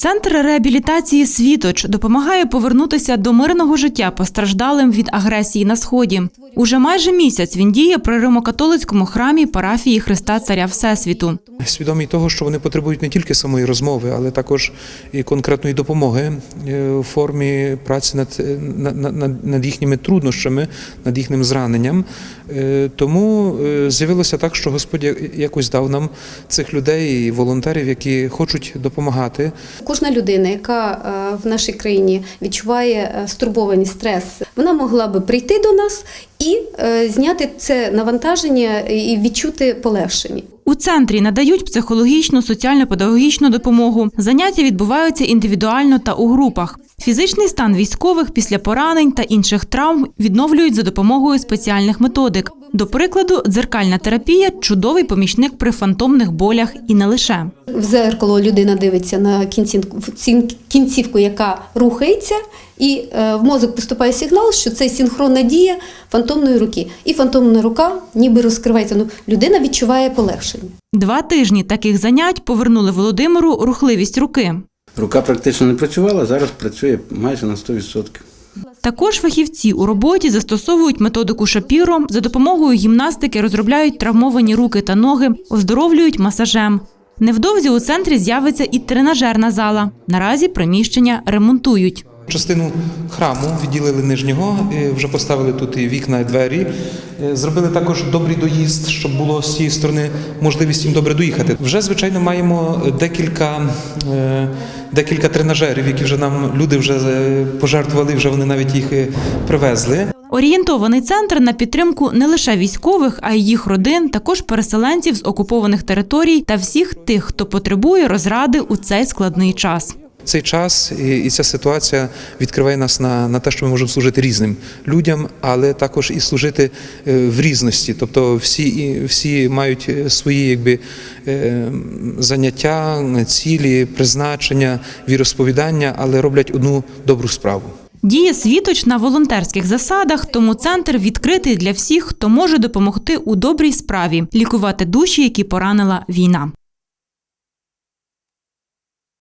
Центр реабілітації Світоч допомагає повернутися до мирного життя постраждалим від агресії на сході. Уже майже місяць він діє при римокатолицькому храмі парафії Христа Царя Всесвіту. Свідомі того, що вони потребують не тільки самої розмови, але також і конкретної допомоги е, у формі праці над, е, на- на- над, над їхніми труднощами, над їхнім зраненням. Е, Тому е, з'явилося так, що Господь якось дав нам цих людей і волонтерів, які хочуть допомагати. Кожна людина, яка е, в нашій країні відчуває е, стурбованість, стрес, вона могла би прийти до нас і е, зняти це навантаження і відчути полегшення. У центрі надають психологічну, соціально-педагогічну допомогу. Заняття відбуваються індивідуально та у групах. Фізичний стан військових після поранень та інших травм відновлюють за допомогою спеціальних методик. До прикладу, дзеркальна терапія чудовий помічник при фантомних болях і не лише. В зеркало людина дивиться на кінцівку, яка рухається, і е, в мозок поступає сигнал, що це синхронна дія фантомної руки. І фантомна рука ніби розкривається. Ну, людина відчуває полегшення. Два тижні таких занять повернули Володимиру рухливість руки. Рука практично не працювала, зараз працює майже на 100%. Також фахівці у роботі застосовують методику Шапіро. За допомогою гімнастики розробляють травмовані руки та ноги, оздоровлюють масажем. Невдовзі у центрі з'явиться і тренажерна зала. Наразі приміщення ремонтують. Частину храму відділили нижнього, вже поставили тут і вікна, і двері. Е, Зробили також добрий доїзд, щоб було з цієї сторони можливість їм добре доїхати. Вже звичайно маємо декілька, е, декілька тренажерів, які вже нам люди вже е, пожертвували, вже вони навіть їх привезли. Орієнтований центр на підтримку не лише військових, а й їх родин, також переселенців з окупованих територій та всіх тих, хто потребує розради у цей складний час. Цей час і, ця ситуація відкриває нас на, на те, що ми можемо служити різним людям, але також і служити е, в різності. Тобто всі, всі мають е, свої якби, е, заняття, цілі, призначення, віросповідання, але роблять одну добру справу. Діє світоч на волонтерських засадах, тому центр відкритий для всіх, хто може допомогти у добрій справі лікувати душі, які поранила війна.